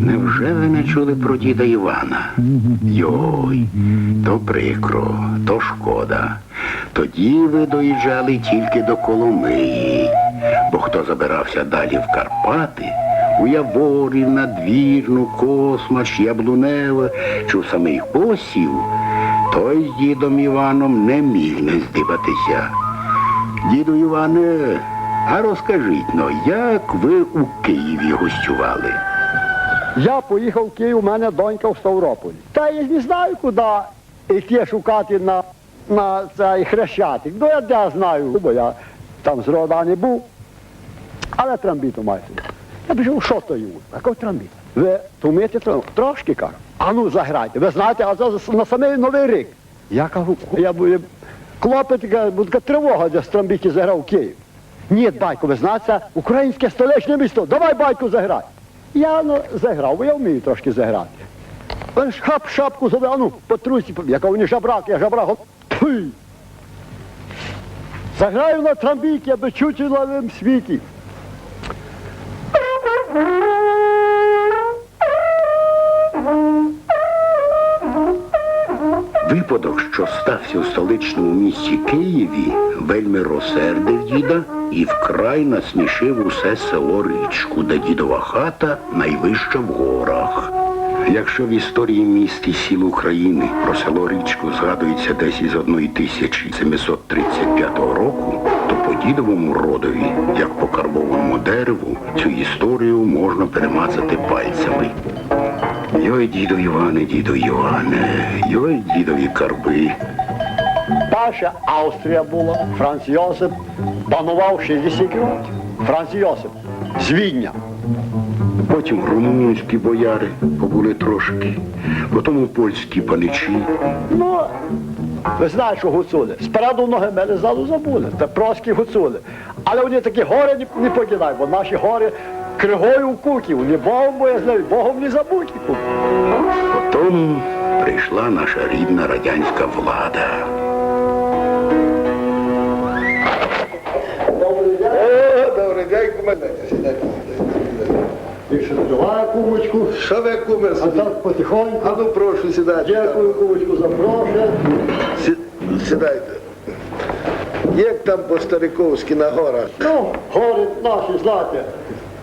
Невже ви не чули про діда Івана? Йой, то прикро, то шкода. Тоді ви доїжджали тільки до Коломиї, бо хто забирався далі в Карпати, у Яворів, Надвірну, Космач, Яблуневе чи в самий посів, той з дідом Іваном не міг не здиватися. Діду Іване, а розкажіть но, як ви у Києві гостювали? Я поїхав в Київ, у мене донька в Ставрополі. Та я не знаю, куди йти шукати на, на цей хрещатик. Ну я де знаю, бо я там з рода не був. Але трамбіту маєте. Я пішов, що то йому? Який трамбіт? Ви вмієте? Трошки кажу. А ну заграйте. Ви знаєте, а за, на самий новий рік. Я кажу, я був клопець, бо тривога, де з трамбіті заграв Київ. Ні, батько, ви знаєте, українське столичне місто. Давай, батько, заграй. Я ну, заграв, бо я вмію трошки заграти. Він шап шапку зробив, а ну, потруйся, яка вони жабрак, я жабрак. Заграю на трамбіті, аби чути в новому світі. Випадок, що стався у столичному місті Києві, вельми розсердив діда і вкрай насмішив усе село річку, де дідова хата найвища в горах. Якщо в історії міст і сіл України про село Річку згадується десь із 1735 року, то по дідовому родові, як по карбовому дереву, цю історію можна перемацати пальцями. Йой, діду Іване, діду Іване, йой, дідові карби. Перша Австрія була, Франц Йосип панував 60 років. Франц Йосип з Відня. Потім румунські бояри побули трошки, потім польські паничі. Ну, ви знаєте, що гуцули. Спереду ноги мели, ззаду забули. Це проські гуцули. Але вони такі гори не, не покидають, бо наші гори кригою в куті. Вони Богом боязливі, Богом не забуті. Потім прийшла наша рідна радянська влада. Добрий день. О, добрий день, куме. Сідайте. І ще триває кумочку. Що ви, куме, А так потихоньку. А ну, прошу, сідайте. Дякую, кумочку, за проше. Сі- Сідайте. Як там по-стариковськи на горах? Ну, гори наші, знаєте,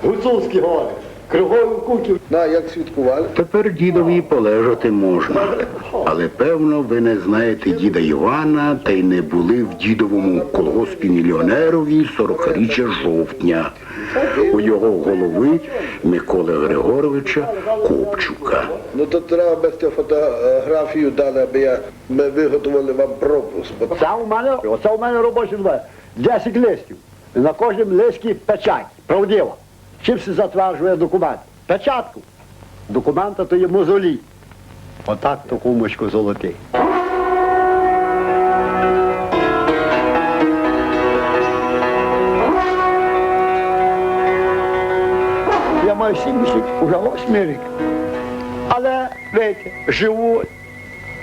гуцульські гори. Кригою в куті. На, як святкували? Тепер дідові полежати можна. Але певно, ви не знаєте діда Івана та й не були в дідовому колгоспі мільйонерові 40-річчя жовтня. У його голови Миколи Григоровича Копчука. Ну то треба без цю фотографію дали, аби я, ми виготовили вам пропуск. Це у мене, оце у мене робочий двоє. 10 листів. На кожному листі печать. Правдива. Чим се затверджує документ? Печатку. Документа то є мозолі. Отак то кумочку золотий. Я маю 70, уже 8 рік. Але, видите, живу,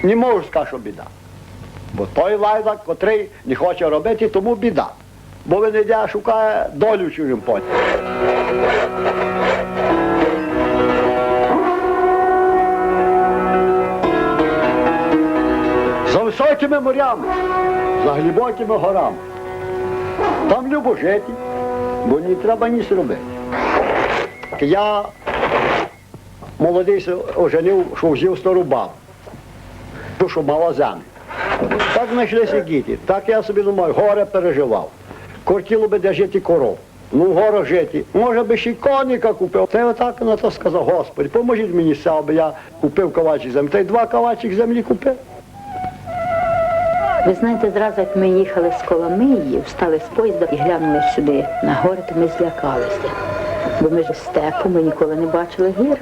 не можу сказати, що біда. Бо той лайдак, котрий не хоче робити, тому біда. Бо він йде, шукає долю чужим полі. За високими морями, за глибокими горами. Там любо жити, бо не треба ніс робити. Я молодий оженив, що взяв стару бабу, ту, що мала землю. Так знайшлися діти. Так я собі думаю, горе переживав. Хотіло би де жити коров. Ну, в горах жити. Може би ще й коніка купив. Та отак на то сказав, Господи, поможіть мені все, аби я купив кавачик землі. Та й два кавачик землі купив. Ви знаєте, зразу як ми їхали з Коломиї, встали з поїзда і глянули сюди на гори, то ми злякалися. Бо ми ж степу, ми ніколи не бачили гір.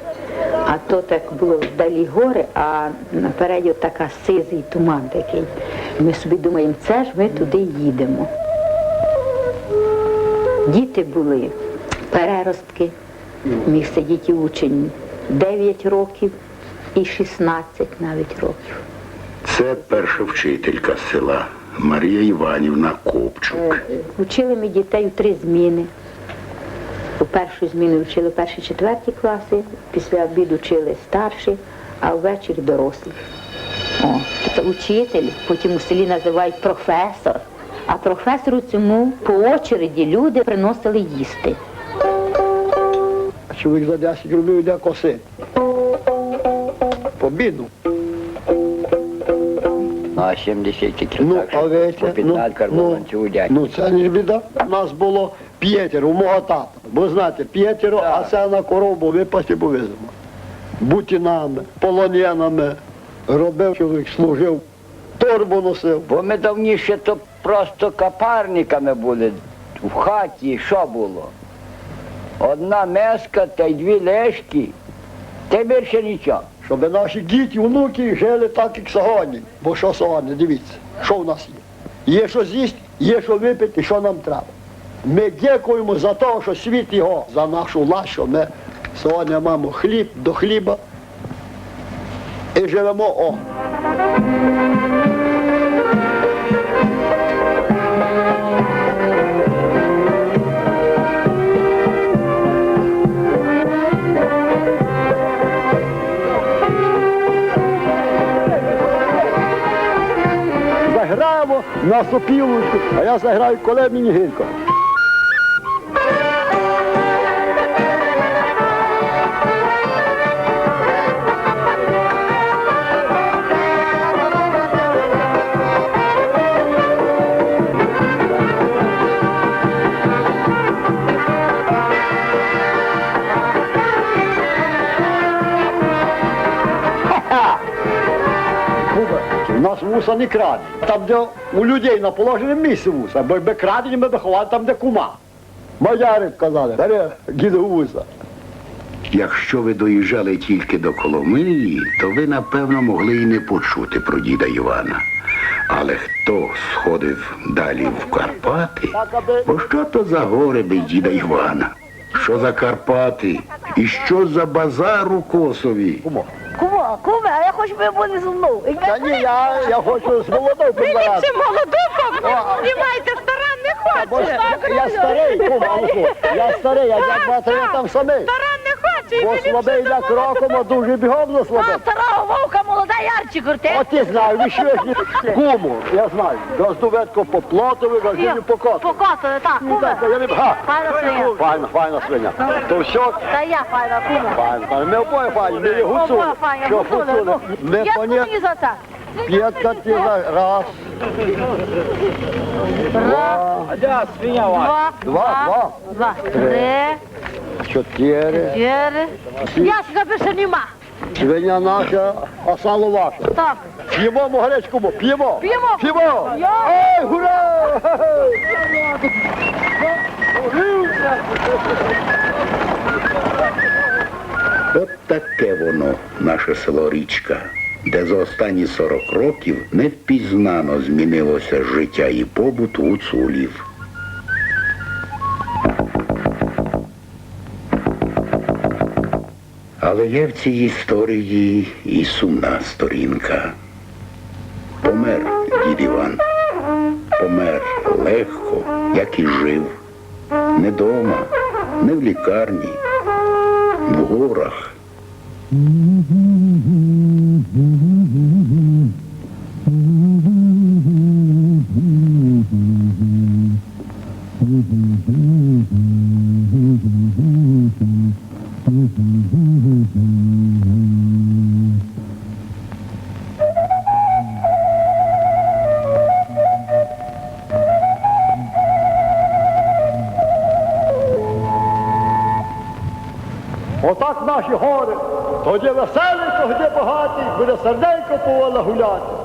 А то так було вдалі гори, а напереді така сизий туман такий. Ми собі думаємо, це ж ми туди їдемо. Діти були переростки, міг сидіти учень 9 років і 16 навіть років. Це перша вчителька села. Марія Іванівна Копчук. Вчили ми дітей у три зміни. У першу зміну вчили перші четверті класи, після обіду вчили старші, а ввечері дорослі. О, це учитель, потім у селі називають професор. А професору цьому по очереді люди приносили їсти. А чоловік за 10 рублів йде косити. По біду. Ну, а 70 тільки Ну, так, а що ви по 15 карбованців ну, у ну це не ж біда. У нас було п'ятеро, у мого тата. Бо знаєте, п'ятеро, а це на корову випасти повеземо. Бутінами, полонянами. Робив чоловік, служив, торбу носив. Бо ми давніше то просто капарниками були в хаті, що було? Одна меска та й дві лешки, та й більше нічого. Щоб наші діти, внуки жили так, як сьогодні. Бо що сьогодні, дивіться, що в нас є. Є що з'їсти, є що випити, що нам треба. Ми дякуємо за те, що світ його, за нашу власть, що ми сьогодні маємо хліб до хліба і живемо о. Заграємо на сопілочку, а я заграю коле мені гірко. Вуса не крадені. Там, де у людей на положеному місці вуса, бо якби крадені, ми б ховали там, де кума. Маярик казали, бере діду вуса. Якщо ви доїжджали тільки до Коломиї, то ви, напевно, могли і не почути про діда Івана. Але хто сходив далі в Карпати, бо що то за гори без діда Івана? Що за Карпати? І що за базар у Косові? Кумо. Куме, а я хочу би були зі мною. Та ні, я, я хочу з молодою підбирати. молоду знімайте, стара не Бо хоче. ж я старий, кума, ну що? я старий, я як батаре там самий. Стара не хоче. і Бо мені слабий все йде кроком, а дуже бігом за А старого вовка молода ярче крути. От ти знаю, ви що ж куму, я знаю. Роздуветко по плотові, газиню по коту. Покотили, так, куме. Я не га. Файна свиня. Файна, файна свиня. То все, Та я файна, куме. файна, файна. Ми обоє файні, ми є гуцули. Обоє файна, Що гуцули, ну. Ми поні... за це? П'ятка ти за раз, Раз, два, Два, два. два, три, чотири. чотири. Яшка більше нема. Свиня наша, а сало ваше. Так. П'ємо гречку, му, п'ємо. П'ємо. П'ємо. Ей, гура! От таке воно, наше село Річка, де за останні 40 років невпізнано змінилося життя і побут гуцулів. Але є в цій історії і сумна сторінка. Помер дід Іван. Помер легко, як і жив. Не дома, не в лікарні, в горах. Отак наші гори. Тоді веселий, тоді багатий, буде серденько поволі гуляти.